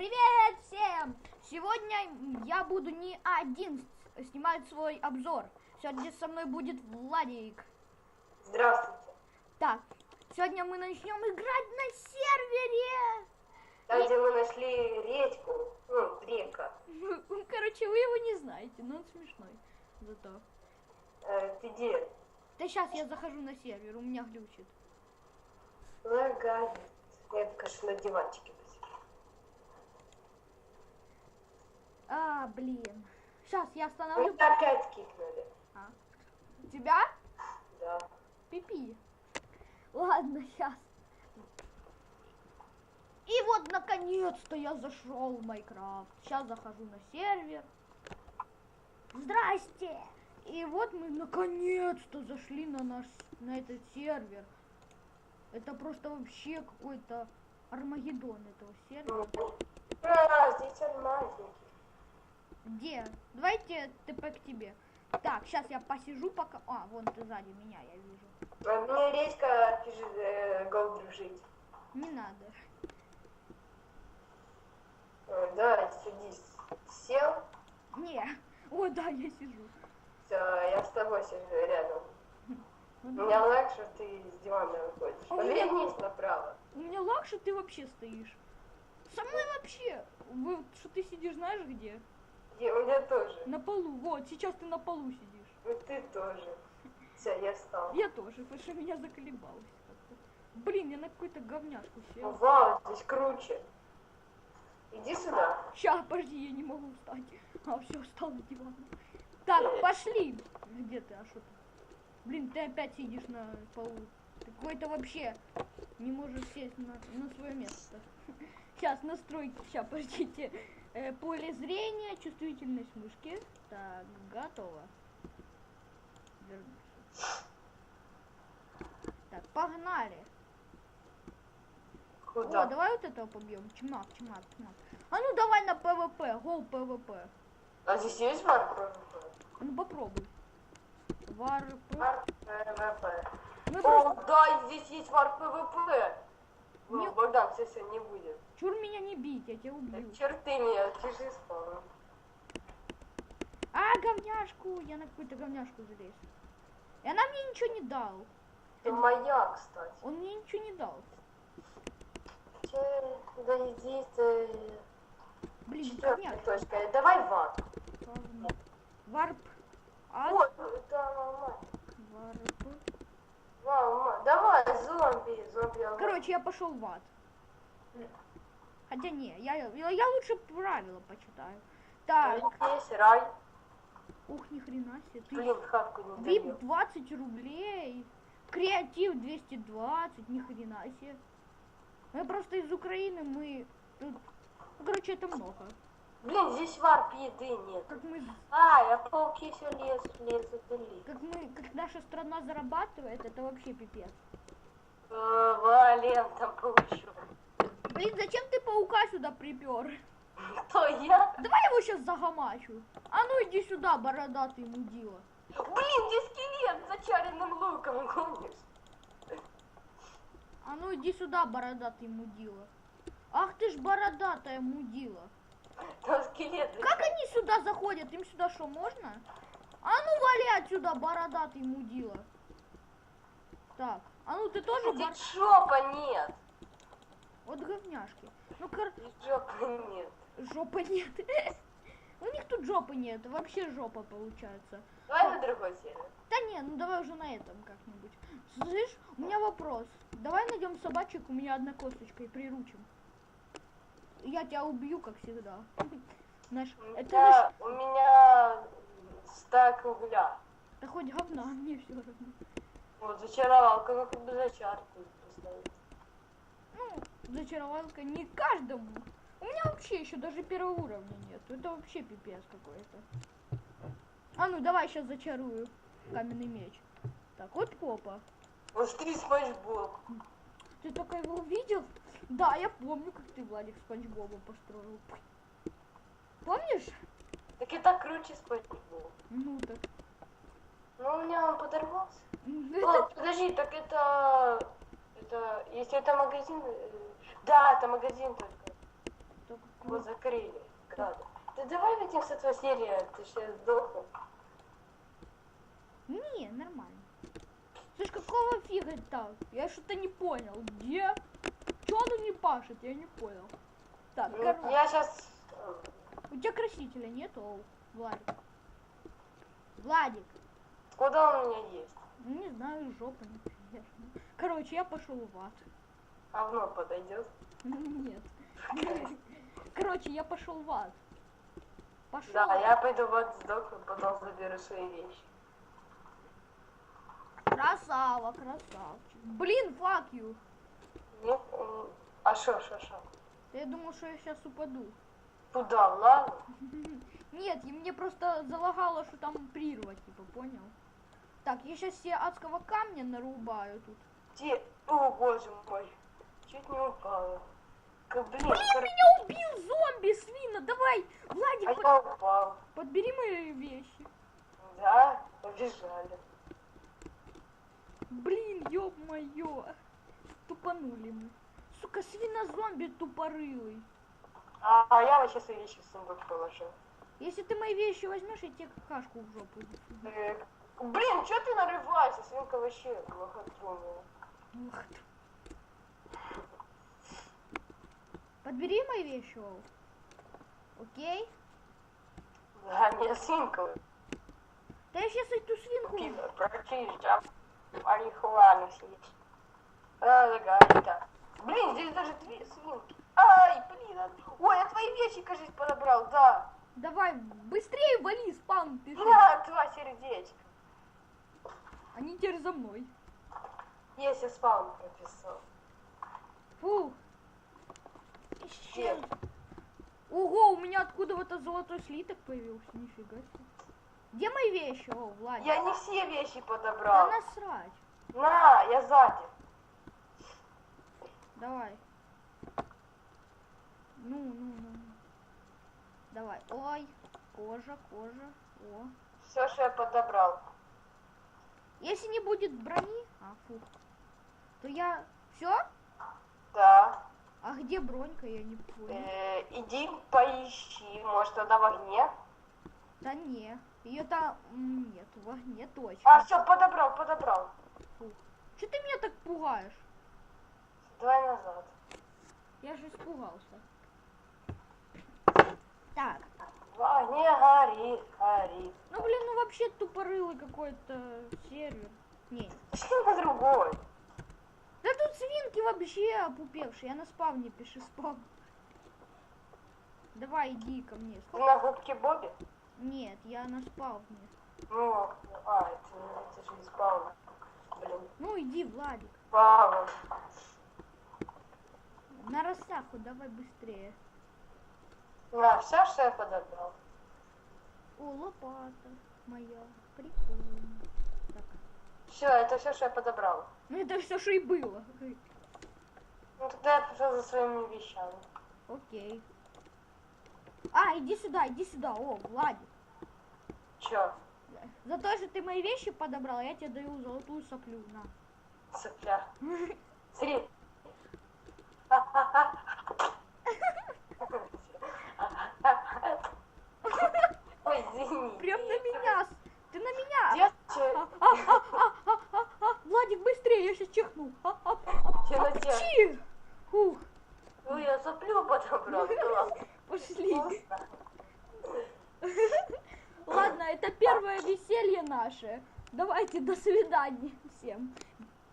Привет всем! Сегодня я буду не один снимать свой обзор. Сегодня со мной будет Владик. Здравствуйте. Так, сегодня мы начнем играть на сервере. Там, где мы нашли речку, ну, река. Короче, вы его не знаете, но он смешной. Зато. Э, ты где? Да сейчас я захожу на сервер, у меня глючит. Лагает. Нет, конечно, на диванчике посижу. А, блин. Сейчас я остановлю. Мы опять кикнули. А. Тебя? Да. Пипи. Ладно, сейчас. И вот наконец-то я зашел в Майнкрафт. Сейчас захожу на сервер. Здрасте! И вот мы наконец-то зашли на наш на этот сервер. Это просто вообще какой-то Армагеддон этого сервера. А, здесь он маленький. Где? Давайте ТП к тебе. Так, сейчас я посижу пока. А, вон ты сзади меня, я вижу. А Мне речка пишет, э, go дружить. Не надо. Э, да, садись. Сел. Не. О, да, я сижу. Все, я с тобой сижу рядом. Ну, У да. меня лаг, что ты с дивана выходишь. А у меня- Повернись направо. У меня что ты вообще стоишь. Со мной вообще. Вы, что ты сидишь, знаешь где? Я- у меня тоже. На полу. Вот, сейчас ты на полу сидишь. Ну ты тоже. Все, я встал. Я тоже, потому что меня заколебалось. Блин, я на какую-то говняшку Ну, сел. Вау, здесь круче. Иди сюда. Сейчас, подожди, я не могу встать. А, все, встал на диван. Так, пошли. Где ты, а что ты? Блин, ты опять сидишь на полу. Ты какой-то вообще не можешь сесть на, на свое место. Сейчас, настройки, сейчас, подождите. Э, поле зрения, чувствительность мышки. Так, готово. Вернусь. Так, погнали. О, Куда? давай вот этого побьем. Чмак, чмак, чмак. А ну давай на ПВП, гол ПВП. А здесь есть вар Ну попробуй. Вар ПВП. Мы О, просто... да, здесь есть вар ПВП. Не- Ну, Богдан, все, все, не будет. Чур меня не бить, я тебя убью. Черты меня, тяжи спал. А, говняшку! Я на какую-то говняшку залез. И она мне ничего не дал. Это моя, кстати. Он мне ничего не дал. Че, да иди ты. Блин, Четвертая точка. Давай вар. Варп. А, Вот, да, мама. варп. Мама, давай, зомби, зомби. Короче, я пошел в ад. Хотя не, я, я, я лучше правила почитаю. Так, Здесь рай. ух, ни хрена себе. Блин, хавку не Вип даю. 20 рублей. Креатив 220, ни хрена себе. Мы просто из Украины, мы тут... Ну, короче, это много. Блин, здесь варп еды нет. Как мы, А, я пауки все лез, лезут и лезут. как мы, как наша страна зарабатывает, это вообще пипец. Э, Вален, там паучок. Блин, зачем ты паука сюда припер? Кто я? Давай его сейчас загамачу. А ну иди сюда, бородатый мудила. Блин, здесь скелет с зачаренным луком гонишь. А ну иди сюда, бородатый мудила. Ах ты ж бородатая мудила. Там скелет. Как они сюда заходят? Им сюда что, можно? А ну вали отсюда, бородатый мудила. Так, а ну ты тоже бар... Здесь жопа нет. Вот говняшки. Ну, кор... Жопа нет. жопа нет. У них тут жопы нет, вообще жопа получается. Давай на другой сервер. Да не, ну давай уже на этом как-нибудь. Слышь, у меня вопрос. Давай найдем собачек, у меня одна косточка и приручим. Я тебя убью, как всегда. Наш, это наш, Да, у меня стак угля. да хоть говна, мне все равно. Вот, зачаровалка, как бы зачарку поставить. Ну, зачаровалка не каждому. У меня вообще еще даже первого уровня нет. Это вообще пипец какой-то. А ну давай сейчас зачарую каменный меч. Так, вот попа. Три спанч боб. Ты только его увидел? Да, я помню, как ты Владик Спанч Боба построил. Помнишь? Так это круче спанч боб. Ну так. Ну, у меня он подорвался. Ну, О, это- подожди, так это... Это... Если это магазин... э, Да, это магазин только. только- Его закрыли. Града. Да давай ведь с этого серия, ты сейчас сдохнешь. Не, нормально. Слышь, какого фига так? Я что-то не понял. Где? Чё оно не пашет? Я не понял. Так, Ну, короче. Я сейчас... У тебя красителя нет, о, Владик? Владик. Куда он у меня есть? Ну, не знаю, жопа неприятная. Короче, я пошел в ад. Овно подойдет. Нет. Короче, я пошел в ад. Пошел. Да, я пойду в ад сдохну, потом заберу свои вещи. Красава, красавчик. Блин, fuck you. Нет? м, А шо, шо, шо? Я думал, что я сейчас упаду. Куда? Лаву? Нет, и мне просто залагало, что там прирва, типа, понял? Так, я сейчас себе адского камня нарубаю тут. Где? О, боже мой. Чуть не упала. Блин, Блин, кор- меня убил зомби, свина, давай, а Владик, под- я упал. подбери мои вещи. Да, побежали. Блин, ё-моё, тупанули мы. Сука, свина-зомби тупорылый. А, а я сейчас свои вещи в сундук положил. Если ты мои вещи возьмешь, я тебе какашку в жопу. Э, Блин, что ты нарываешься? Свинка вообще лохотрунная. Ух ты. Подбери мои вещи, Оу. Окей? Да, не свинка. Да я сейчас эту свинку... Пидор, прочища. Марихуану съесть. А, загадка. Блин, здесь даже две свинки. Ай, блин. а- Ой, я твои вещи, кажется, подобрал, да. Давай, быстрее вали, спам, ты что? На, два сердечка. Они теперь за мной. Есть, я спаун прописал. Фух. Исчез. Ого, у меня откуда вот этот золотой слиток появился, нифига себе. Где мои вещи, о, Владик? Я не все вещи Да подобрал. насрать. На, я сзади. Давай. Ну, ну, ну. Давай. Ой, кожа, кожа. О. Все, что я подобрал. Если не будет брони, а, фух, то я... Все? А где бронька, я не понял. Э, иди поищи. Может, она в огне? Да не, ее там нет, в огне точно. А, все, подобрал, подобрал. Че ты меня так пугаешь? Давай назад. Я же испугался. Так, В огне горит, горит. ну блин, ну вообще тупорылый какой-то сервер. Не, Пошли на другой. Да тут свинки вообще опупевшие. Я на спавне пиши спавн. Давай, иди ко мне. Ты на губке Бобби? Нет, я на спавне. Ну, а, это, это же не спаун. Блин, Ну иди, Владик. спаун. На росаху давай быстрее. На, все, что я подобрал. О, лопата моя. Прикольно. Так. Все, это все, что я подобрал. Ну это все, что и было. Ну, тогда я пошел за своими вещами. Окей. А, иди сюда, иди сюда. О, Владик. Че, За то, что ты мои вещи подобрал, я тебе даю золотую соплю. На. цыпля? Смотри. Ой, извини. Прям на меня. с- Ты на меня. Я А, че, а, а, а, а, а, а. Владик, быстрее, я сейчас чихну. А, а, че на тебя? Чих. Фух, Ну, я соплю подобрал. Ну, ладно. пошли. Вкусно. Ладно, это первое веселье наше. Давайте, до свидания всем.